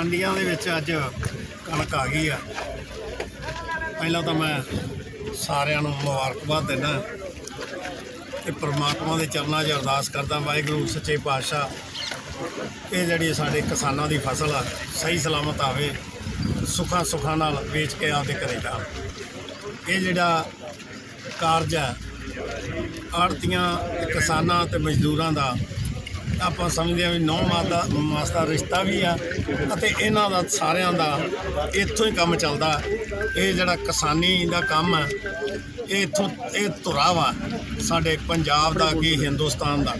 ਮੰਡੀਆਂ ਦੇ ਵਿੱਚ ਅੱਜ ਕਣਕ ਆ ਗਈ ਆ। ਪਹਿਲਾਂ ਤਾਂ ਮੈਂ ਸਾਰਿਆਂ ਨੂੰ ਮੁਬਾਰਕਬਾਦ ਦਿੰਦਾ ਤੇ ਪ੍ਰਮਾਤਮਾ ਦੇ ਚਰਨਾਂ 'ਚ ਅਰਦਾਸ ਕਰਦਾ ਵਾਹਿਗੁਰੂ, ਸੱਚੇ ਪਾਤਸ਼ਾਹ, ਇਹ ਜਿਹੜੀ ਸਾਡੇ ਕਿਸਾਨਾਂ ਦੀ ਫਸਲ ਆ, ਸਹੀ ਸਲਾਮਤ ਆਵੇ, ਸੁੱਖਾਂ ਸੁੱਖਾਂ ਨਾਲ ਵੇਚ ਕੇ ਆਪਦੇ ਘਰੇ ਜਾਣ ਇਹ ਜਿਹੜਾ ਕਾਰਜ ਹੈ ਆੜਤੀਆਂ ਕਿਸਾਨਾਂ ਤੇ ਮਜ਼ਦੂਰਾਂ ਦਾ ਆਪਾਂ ਸਮਝਦੇ ਹਾਂ ਵੀ ਨੌ ਮਾਦਾ ਮਾਸ ਦਾ ਰਿਸ਼ਤਾ ਵੀ ਆ ਅਤੇ ਇਹਨਾਂ ਦਾ ਸਾਰਿਆਂ ਦਾ ਇੱਥੋਂ ਹੀ ਕੰਮ ਚੱਲਦਾ। ਇਹ ਜਿਹੜਾ ਕਿਸਾਨੀ ਦਾ ਕੰਮ ਹੈ ਇਹ ਇੱਥੋਂ ਇਹ ਧੁਰਾ ਵਾ ਸਾਡੇ ਪੰਜਾਬ ਦਾ ਕੀ ਹਿੰਦੁਸਤਾਨ ਦਾ।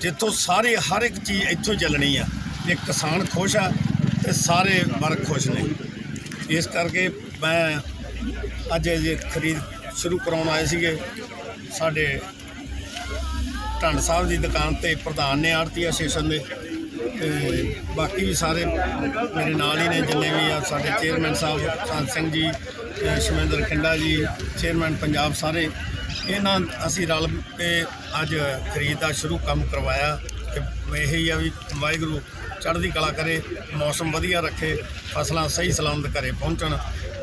ਜਿੱਥੋਂ ਸਾਰੇ ਹਰ ਇੱਕ ਚੀਜ਼ ਇੱਥੋਂ ਹੀ ਚੱਲਣੀ ਆ। ਜੇ ਕਿਸਾਨ ਖੁਸ਼ ਆ ਤੇ ਸਾਰੇ ਵਰਗ ਖੁਸ਼ ਨੇ। ਇਸ ਕਰਕੇ ਮੈਂ ਅੱਜ ਇਹ ਖਰੀਦ ਸ਼ੁਰੂ ਕਰਾਉਣ ਆਏ ਸੀਗੇ। ਸਾਡੇ ਢੰਡ ਸਾਹਿਬ ਦੀ ਦੁਕਾਨ ਤੇ ਪ੍ਰਧਾਨ ਨੇ ਆੜਤੀ ਐਸੋਸੀਏਸ਼ਨ ਦੇ। ਤੇ ਬਾਕੀ ਵੀ ਸਾਰੇ ਮੇਰੇ ਨਾਲ ਹੀ ਨੇ, ਜਿੰਨੇ ਵੀ ਆ ਸਾਡੇ ਚੇਅਰਮੈਨ ਸਾਹਿਬ ਸੰਤ ਸਿੰਘ ਜੀ, ਤੇ ਸ਼ਮਿੰਦਰ ਖਿੰਡਾ ਜੀ ਚੇਅਰਮੈਨ ਪੰਜਾਬ ਸਾਰੇ। ਇਹਨਾਂ ਅਸੀਂ ਰਲ ਕੇ ਅੱਜ ਖਰੀਦ ਦਾ ਸ਼ੁਰੂ ਕੰਮ ਕਰਵਾਇਆ। ਤੇ ਇਹੀ ਆ ਵੀ ਵਾਹਿਗੁਰੂ ਚੜ੍ਹਦੀ ਕਲਾ ਕਰੇ, ਮੌਸਮ ਵਧੀਆ ਰੱਖੇ, ਫਸਲਾਂ ਸਹੀ ਸਲਾਮਤ ਘਰੇ ਪਹੁੰਚਣ।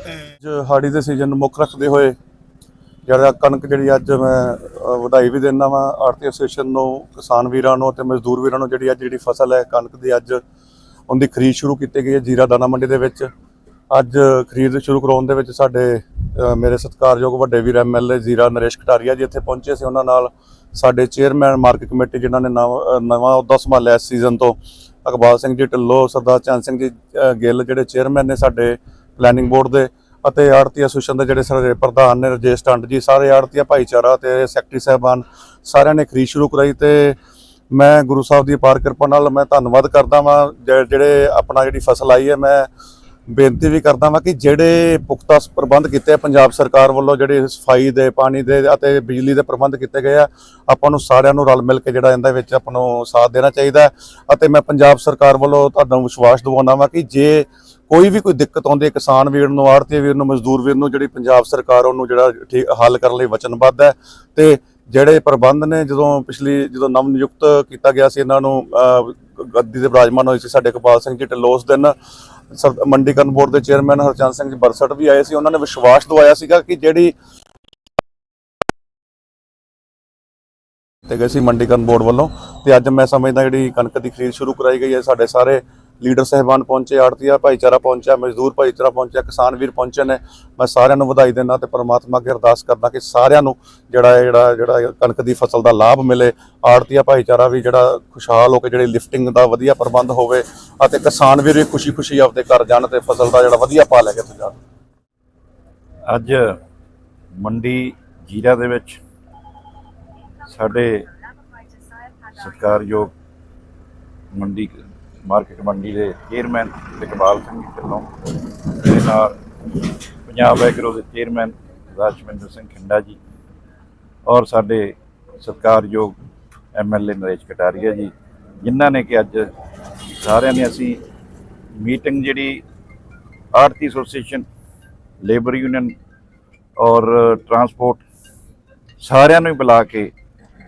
ਤੇ ਹਾੜੀ ਦੇ ਸੀਜ਼ਨ ਨੂੰ ਮੁੱਖ ਰੱਖਦੇ ਹੋਏ ਜਿਹੜਾ ਕਣਕ ਜਿਹੜੀ ਅੱਜ ਮੈਂ ਵਧਾਈ ਵੀ ਦਿੰਦਾ ਵਾਂ ਆੜਤੀ ਐਸੋਸੀਏਸ਼ਨ ਨੂੰ, ਕਿਸਾਨ ਵੀਰਾਂ ਨੂੰ ਅਤੇ ਮਜ਼ਦੂਰ ਵੀਰਾਂ ਨੂੰ ਜਿਹੜੀ ਅੱਜ ਜਿਹੜੀ ਫਸਲ ਹੈ, ਕਣਕ ਦੀ ਅੱਜ ਉਹਦੀ ਖਰੀਦ ਸ਼ੁਰੂ ਕੀਤੀ ਗਈ ਹੈ ਜੀਰਾ ਦਾਣਾ ਮੰਡੀ ਦੇ ਵਿੱਚ। ਅੱਜ ਖਰੀਦ ਸ਼ੁਰੂ ਕਰਾਉਣ ਦੇ ਵਿੱਚ ਸਾਡੇ ਮੇਰੇ ਸਤਿਕਾਰਯੋਗ ਵੱਡੇ ਵੀਰ ਐਮਐਲਏ ਜ਼ੀਰਾ ਨਰੇਸ਼ ਕਟਾਰੀਆ ਜੀ ਇੱਥੇ ਪਹੁੰਚੇ ਸੀ। ਉਹਨਾਂ ਨਾਲ ਸਾਡੇ ਚੇਅਰਮੈਨ ਮਾਰਕੀਟ ਕਮੇਟੀ ਜਿਨ੍ਹਾਂ ਨੇ ਨਵ- ਨਵਾਂ ਅਹੁਦਾ ਸੰਭਾਲਿਆ ਇਸ ਸੀਜ਼ਨ ਤੋਂ, ਅਕਬਾਲ ਸਿੰਘ ਜੀ, ਢਿੱਲੋਂ, ਸਰਦਾਰ ਚੰਦ ਸਿੰਘ ਜੀ ਗਿੱਲ ਜਿਹੜੇ ਚੇਅਰਮੈਨ ਨੇ ਸਾਡੇ ਪਲੈਨਿੰਗ ਬੋਰਡ ਦੇ। ਅਤੇ ਆੜਤੀ ਐਸੋਸੀਏਸ਼ਨ ਦੇ ਜਿਹੜੇ ਸਾਰੇ ਪ੍ਰਧਾਨ ਨੇ ਰਜੇਸ਼ ਟੰਡ ਜੀ, ਸਾਰੇ ਆੜਤੀਆ ਭਾਈਚਾਰਾ ਤੇ ਸੈਕਟਰੀ ਸਾਹਿਬਾਨ ਸਾਰਿਆਂ ਨੇ ਖਰੀਦ ਸ਼ੁਰੂ ਕਰਾਈ ਤੇ ਮੈਂ ਗੁਰੂ ਸਾਹਿਬ ਦੀ ਅਪਾਰ ਕਿਰਪਾ ਨਾਲ ਮੈਂ ਧੰਨਵਾਦ ਕਰਦਾ ਵਾਂ, ਜਿਹੜੇ ਆਪਣਾ ਜਿਹੜੀ ਫਸਲ ਆਈ ਹੈ, ਮੈਂ ਬੇਨਤੀ ਵੀ ਕਰਦਾ ਵਾਂ ਕਿ ਜਿਹੜੇ ਪੁਖਤਾ ਪ੍ਰਬੰਧ ਕੀਤੇ ਆ, ਪੰਜਾਬ ਸਰਕਾਰ ਵੱਲੋਂ ਜਿਹੜੇ ਸਫ਼ਾਈ ਦੇ, ਪਾਣੀ ਦੇ ਅਤੇ ਬਿਜਲੀ ਦੇ ਪ੍ਰਬੰਧ ਕੀਤੇ ਗਏ ਆ, ਆਪਾਂ ਨੂੰ ਸਾਰਿਆਂ ਨੂੰ ਰਲ ਮਿਲ ਕੇ ਜਿਹੜਾ ਇਹਦੇ ਵਿੱਚ ਆਪਾਂ ਨੂੰ ਸਾਥ ਦੇਣਾ ਚਾਹੀਦਾ ਅਤੇ ਮੈਂ ਪੰਜਾਬ ਸਰਕਾਰ ਵੱਲੋਂ ਤੁਹਾਨੂੰ ਵਿਸ਼ਵਾਸ ਦਿਵਾਉਣਾ ਵਾਂ ਕਿ ਜੇ ਕੋਈ ਵੀ ਕੋਈ ਦਿੱਕਤ ਆਉਂਦੀ ਹੈ, ਕਿਸਾਨ ਵੀਰ ਨੂੰ ਆੜਤੀ ਵੀਰ ਨੂੰ, ਮਜ਼ਦੂਰ ਵੀਰ ਨੂੰ, ਜਿਹੜੀ ਪੰਜਾਬ ਸਰਕਾਰ ਉਹਨੂੰ ਜਿਹੜਾ ਠੀਕ ਹੱਲ ਕਰਨ ਲਈ ਵਚਨਬੱਧ ਹੈ। ਤੇ ਜਿਹੜੇ ਪ੍ਰਬੰਧ ਨੇ, ਜਦੋਂ ਪਿਛਲੀ, ਜਦੋਂ ਨਵ ਨਿਯੁਕਤ ਕੀਤਾ ਗਿਆ ਸੀ, ਇਹਨਾਂ ਨੂੰ ਗੱਦੀ ਦੇ ਬਰਾਜਮਾਨ ਹੋਏ ਸੀ ਸਾਡੇ ਗੋਪਾਲ ਸਿੰਘ ਜੀ ਢਿੱਲੋਂ ਉਸ ਦਿਨ। ਮੰਡੀਕਰਨ ਬੋਰਡ ਦੇ ਚੇਅਰਮੈਨ ਹਰਚੰਦ ਸਿੰਘ ਜੀ ਬਰਸਟ ਵੀ ਆਏ ਸੀ। ਉਹਨਾਂ ਨੇ ਵਿਸ਼ਵਾਸ ਦਵਾਇਆ ਸੀਗਾ ਕਿ ਜਿਹੜੀ ਤੇ ਗਏ ਸੀ ਮੰਡੀਕਰਨ ਬੋਰਡ ਵੱਲੋਂ। ਤੇ ਅੱਜ ਮੈਂ ਸਮਝਦਾ ਜਿਹੜੀ ਕਣਕ ਦੀ ਖਰੀਦ ਸ਼ੁਰੂ ਕਰਾਈ ਗਈ ਹੈ, ਸਾਡੇ ਸਾਰੇ ਲੀਡਰ ਸਹਿਬਾਨ ਪਹੁੰਚੇ, ਆੜਤੀਆ ਭਾਈਚਾਰਾ ਪਹੁੰਚਿਆ, ਮਜ਼ਦੂਰ ਭਾਈਚਾਰਾ ਪਹੁੰਚਿਆ, ਕਿਸਾਨ ਵੀਰ ਪਹੁੰਚੇ ਨੇ। ਮੈਂ ਸਾਰਿਆਂ ਨੂੰ ਵਧਾਈ ਦਿੰਦਾ ਤੇ ਪਰਮਾਤਮਾ ਅੱਗੇ ਅਰਦਾਸ ਕਰਦਾ ਕਿ ਸਾਰਿਆਂ ਨੂੰ ਜਿਹੜਾ ਜਿਹੜਾ ਜਿਹੜਾ ਕਣਕ ਦੀ ਫਸਲ ਦਾ ਲਾਭ ਮਿਲੇ। ਆੜਤੀਆ ਭਾਈਚਾਰਾ ਵੀ ਜਿਹੜਾ ਖੁਸ਼ਹਾਲ ਹੋ ਕੇ ਜਿਹੜੀ ਲਿਫਟਿੰਗ ਦਾ ਵਧੀਆ ਪ੍ਰਬੰਧ ਹੋਵੇ ਅਤੇ ਕਿਸਾਨ ਵੀਰ ਵੀ ਖੁਸ਼ੀ-ਖੁਸ਼ੀ ਆਪਦੇ ਘਰ ਜਾਣ ਤੇ ਫਸਲ ਦਾ ਜਿਹੜਾ ਵਧੀਆ ਭਾਅ ਲੈ ਕੇ ਜਾਣ ਅੱਜ ਮੰਡੀ ਜੀਰਾ ਦੇ ਵਿੱਚ ਸਾਡੇ ਸਤਿਕਾਰਯੋਗ ਮੰਡੀ ਮਾਰਕੀਟ ਮੰਡੀ ਦੇ ਚੇਅਰਮੈਨ ਇਕਬਾਲ ਸਿੰਘ ਢਿੱਲੋਂ ਦੇ ਨਾਲ ਪੰਜਾਬ ਐਗਰੋ ਦੇ ਚੇਅਰਮੈਨ ਰਾਜਵਿੰਦਰ ਸਿੰਘ ਖਿੰਡਾ ਜੀ ਔਰ ਸਾਡੇ ਸਤਿਕਾਰਯੋਗ ਐਮਐਲਏ ਨਰੇਸ਼ ਕਟਾਰੀਆ ਜੀ, ਜਿਨ੍ਹਾਂ ਨੇ ਕਿ ਅੱਜ ਸਾਰਿਆਂ ਨੇ ਅਸੀਂ ਮੀਟਿੰਗ ਜਿਹੜੀ ਆੜਤੀ ਐਸੋਸੀਏਸ਼ਨ, ਲੇਬਰ ਯੂਨੀਅਨ ਔਰ ਟਰਾਂਸਪੋਰਟ ਸਾਰਿਆਂ ਨੂੰ ਬੁਲਾ ਕੇ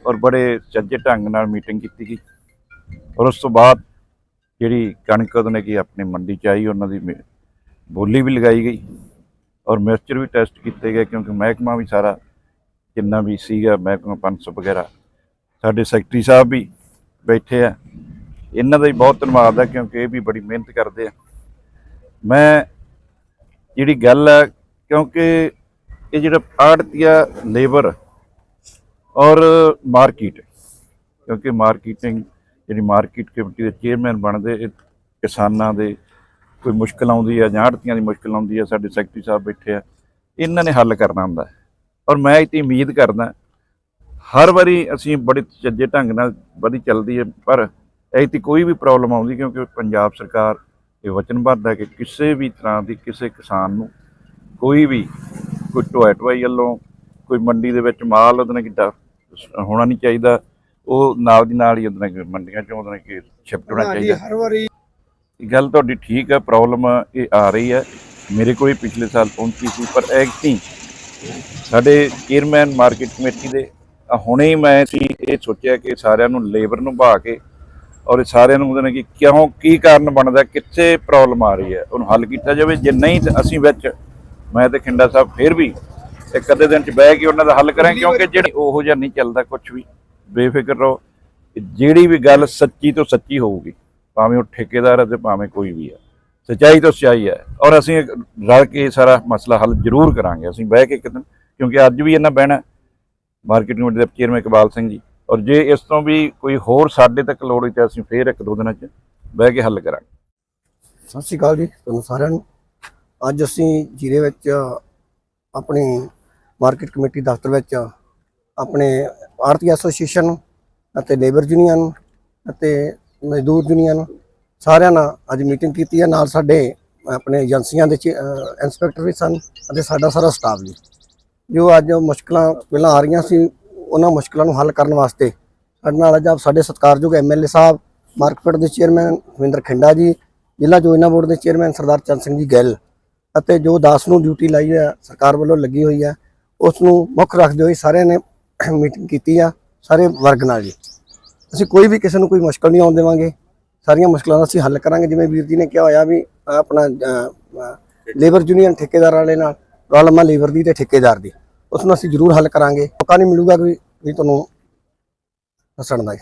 ਔਰ ਬੜੇ ਚੱਜੇ ਢੰਗ ਨਾਲ ਮੀਟਿੰਗ ਕੀਤੀ ਗਈ। ਔਰ ਉਸ ਤੋਂ ਬਾਅਦ ਜਿਹੜੀ ਕਣਕ ਉਹਨੇ ਕੀ ਆਪਣੀ ਮੰਡੀ ਚ ਆਈ, ਉਹਨਾਂ ਦੀ ਮੇ- ਬੋਲੀ ਵੀ ਲਗਾਈ ਗਈ ਔਰ ਮਿਕਸਚਰ ਵੀ ਟੈਸਟ ਕੀਤੇ ਗਏ ਕਿਉਂਕਿ ਮਹਿਕਮਾ ਵੀ ਸਾਰਾ ਕਿੰਨਾ ਵੀ ਸੀਗਾ, ਮਹਿਕਮਾ ਪੰਸ ਵਗੈਰਾ, ਸਾਡੇ ਸੈਕਟਰੀ ਸਾਹਿਬ ਵੀ ਬੈਠੇ ਆ। ਇਹਨਾਂ ਦਾ ਹੀ ਬਹੁਤ ਧੰਨਵਾਦ ਹੈ ਕਿਉਂਕਿ ਇਹ ਵੀ ਬੜੀ ਮਿਹਨਤ ਕਰਦੇ ਆ। ਮੈਂ ਜਿਹੜੀ ਗੱਲ ਹੈ ਕਿਉਂਕਿ ਇਹ ਜਿਹੜਾ ਆੜਤੀਆ ਲੇਬਰ ਔਰ ਮਾਰਕੀਟ, ਕਿਉਂਕਿ ਮਾਰਕੀਟਿੰਗ ਜਿਹੜੀ ਮਾਰਕੀਟ ਕਮੇਟੀ ਦੇ ਚੇਅਰਮੈਨ ਬਣਦੇ, ਇਹ ਕਿਸਾਨਾਂ ਦੇ ਕੋਈ ਮੁਸ਼ਕਲ ਆਉਂਦੀ ਹੈ ਜਾਂ ਆੜਤੀਆਂ ਦੀ ਮੁਸ਼ਕਲ ਆਉਂਦੀ ਹੈ ਸਾਡੇ ਸੈਕਟਰੀ ਸਾਹਿਬ ਬੈਠੇ ਆ, ਇਹਨਾਂ ਨੇ ਹੱਲ ਕਰਨਾ ਹੁੰਦਾ ਔਰ ਮੈਂ ਇਹ ਤੇ ਉਮੀਦ ਕਰਦਾ, ਹਰ ਵਾਰੀ ਅਸੀਂ ਬੜੇ ਚੱਜੇ ਢੰਗ ਨਾਲ ਵਧੀ ਚੱਲਦੀ ਹੈ, ਪਰ ਐਤੀ ਕੋਈ ਵੀ ਪ੍ਰੋਬਲਮ ਆਉਂਦੀ, ਕਿਉਂਕਿ ਪੰਜਾਬ ਸਰਕਾਰ ਇਹ ਵਚਨਬੱਧ ਹੈ ਕਿ ਕਿਸੇ ਵੀ ਤਰ੍ਹਾਂ ਦੀ ਕਿਸੇ ਕਿਸਾਨ ਨੂੰ ਕੋਈ ਵੀ, ਕੋਈ ਢੋਆ ਢੁਆਈ ਵੱਲੋਂ, ਕੋਈ ਮੰਡੀ ਦੇ ਵਿੱਚ ਮਾਲ ਉਹਦੇ ਨਾਲ ਕਿੱਦਾਂ ਹੋਣਾ ਨਹੀਂ ਚਾਹੀਦਾ ਉਹ ਨਾਲ ਦੀ ਨਾਲ ਹੀ ਉਹਦੇ ਨਾਲ ਮੰਡੀਆਂ ਚੋਂ ਉਹਦੇ ਨਾਲ ਕਿ ਸ਼ਿਫਟ ਹੋਣਾ ਚਾਹੀਦਾ। ਹਰ ਵਾਰੀ ਇਹ ਗੱਲ ਤੁਹਾਡੀ ਠੀਕ ਹੈ ਪ੍ਰੋਬਲਮ ਇਹ ਆ ਰਹੀ ਹੈ। ਮੇਰੇ ਕੋਲ ਹੀ ਪਿਛਲੇ ਸਾਲ ਪਹੁੰਚੀ ਸੀ ਪਰ ਐਕਟੀ ਸਾਡੇ ਚੇਅਰਮੈਨ ਮਾਰਕੀਟ ਕਮੇਟੀ ਦੇ ਹੁਣੇ ਹੀ ਮੈਂ ਸੀ ਇਹ ਸੋਚਿਆ ਕਿ ਸਾਰਿਆਂ ਨੂੰ ਲੇਬਰ ਨੂੰ ਭਾ ਕੇ ਔਰ ਸਾਰਿਆਂ ਨੂੰ ਉਹਦੇ ਕਿ ਕਿਉਂ ਕੀ ਕਾਰਨ ਬਣਦਾ ਕਿੱਥੇ ਪ੍ਰੋਬਲਮ ਆ ਰਹੀ ਹੈ ਉਹਨੂੰ ਹੱਲ ਕੀਤਾ ਜਾਵੇ। ਜੇ ਨਹੀਂ ਤਾਂ ਅਸੀਂ ਵਿੱਚ ਮੈਂ ਤੇ ਖਿੰਡਾ ਸਾਹਿਬ ਫੇਰ ਵੀ ਇੱਕ ਅੱਧੇ ਦਿਨ ਚ ਬਹਿ ਕੇ ਉਹਨਾਂ ਦਾ ਹੱਲ ਕਰਾਂਗੇ ਕਿਉਂਕਿ ਜਿਹੜੀ ਉਹੋ ਜਿਹਾ ਨਹੀਂ ਚੱਲਦਾ ਕੁਝ ਵੀ। ਬੇਫਿਕਰ ਰਹੋ। ਜਿਹੜੀ ਵੀ ਗੱਲ ਸੱਚੀ ਤੋਂ ਸੱਚੀ ਹੋਊਗੀ, ਭਾਵੇਂ ਉਹ ਠੇਕੇਦਾਰ ਹੈ ਤੇ ਭਾਵੇਂ ਕੋਈ ਵੀ ਹੈ, ਸੱਚਾਈ ਤੋਂ ਸੱਚਾਈ ਹੈ। ਔਰ ਅਸੀਂ ਰਲ ਕੇ ਇਹ ਸਾਰਾ ਮਸਲਾ ਹੱਲ ਜ਼ਰੂਰ ਕਰਾਂਗੇ। ਅਸੀਂ ਬਹਿ ਕੇ ਇੱਕ ਦਿਨ, ਕਿਉਂਕਿ ਅੱਜ ਵੀ ਇਹਨਾਂ ਬਹਿਣਾ ਮਾਰਕੀਟ ਕਮੇਟੀ ਦੇ ਚੇਅਰਮੈਨ ਇਕਬਾਲ ਸਿੰਘ ਜੀ, ਔਰ ਜੇ ਇਸ ਤੋਂ ਵੀ ਕੋਈ ਹੋਰ ਸਾਡੇ ਤੱਕ ਲੋੜ ਹੋਈ ਤਾਂ ਅਸੀਂ ਫੇਰ ਇੱਕ ਦੋ ਦਿਨਾਂ 'ਚ ਬਹਿ ਕੇ ਹੱਲ ਕਰਾਂਗੇ। ਸਤਿ ਸ਼੍ਰੀ ਅਕਾਲ ਜੀ, ਤੁਹਾਨੂੰ ਸਾਰਿਆਂ ਨੂੰ। ਅੱਜ ਅਸੀਂ ਜੀਰੇ ਵਿੱਚ ਆਪਣੀ ਮਾਰਕੀਟ ਕਮੇਟੀ ਦਫ਼ਤਰ ਵਿੱਚ ਆਪਣੇ ਆੜਤੀ ਐਸੋਸੀਏਸ਼ਨ ਅਤੇ ਲੇਬਰ ਯੂਨੀਅਨ ਅਤੇ ਮਜ਼ਦੂਰ ਯੂਨੀਅਨ ਸਾਰਿਆਂ ਨਾਲ ਅੱਜ ਮੀਟਿੰਗ ਕੀਤੀ ਹੈ। ਨਾਲ ਸਾਡੇ ਆਪਣੇ ਏਜੰਸੀਆਂ ਦੇ ਚ- ਇੰਸਪੈਕਟਰ ਵੀ ਸਨ ਅਤੇ ਸਾਡਾ ਸਾਰਾ ਸਟਾਫ ਵੀ। ਜੋ ਅੱਜ ਮੁਸ਼ਕਲਾਂ ਪਹਿਲਾਂ ਆ ਰਹੀਆਂ ਸੀ, ਉਹਨਾਂ ਮੁਸ਼ਕਲਾਂ ਨੂੰ ਹੱਲ ਕਰਨ ਵਾਸਤੇ ਸਾਡੇ ਨਾਲ ਅੱਜ ਆਪ ਸਾਡੇ ਸਤਿਕਾਰਯੋਗ ਐਮਐਲਏ ਸਾਹਿਬ, ਮਾਰਕੀਟ ਦੇ ਚੇਅਰਮੈਨ ਰਵਿੰਦਰ ਖਿੰਡਾ ਜੀ, ਜ਼ਿਲ੍ਹਾ ਯੋਜਨਾ ਬੋਰਡ ਦੇ ਚੇਅਰਮੈਨ ਸਰਦਾਰ ਚੰਦ ਸਿੰਘ ਜੀ ਗੈਲ ਅਤੇ ਜੋ ਦਾਸ ਨੂੰ ਡਿਊਟੀ ਲਾਈ ਹੈ, ਸਰਕਾਰ ਵੱਲੋਂ ਲੱਗੀ ਹੋਈ ਹੈ, ਉਸ ਨੂੰ ਮੁੱਖ ਰੱਖਦੇ ਹੋਏ ਸਾਰਿਆਂ ਨੇ ਮੀਟਿੰਗ ਕੀਤੀ ਆ ਸਾਰੇ ਵਰਗ ਨਾਲ ਜੀ। ਅਸੀਂ ਕੋਈ ਵੀ ਕਿਸੇ ਨੂੰ ਕੋਈ ਮੁਸ਼ਕਲ ਨਹੀਂ ਆਉਣ ਦੇਵਾਂਗੇ। ਸਾਰੀਆਂ ਮੁਸ਼ਕਲਾਂ ਦਾ ਅਸੀਂ ਹੱਲ ਕਰਾਂਗੇ। ਜਿਵੇਂ ਵੀਰ ਜੀ ਨੇ ਕਿਹਾ ਹੋਇਆ ਵੀ ਆਪਣਾ ਲੇਬਰ ਯੂਨੀਅਨ ਠੇਕੇਦਾਰ ਵਾਲੇ ਨਾਲ ਪ੍ਰੋਬਲਮ ਆ ਲੇਬਰ ਦੀ ਤੇ ਠੇਕੇਦਾਰ ਦੀ। ਉਸ ਨੂੰ ਅਸੀਂ ਜ਼ਰੂਰ ਹੱਲ ਕਰਾਂਗੇ। ਮੌਕਾ ਨਹੀਂ ਮਿਲੂਗਾ ਵੀ ਵੀ ਤੁਹਾਨੂੰ ਦੱਸਣ ਦਾ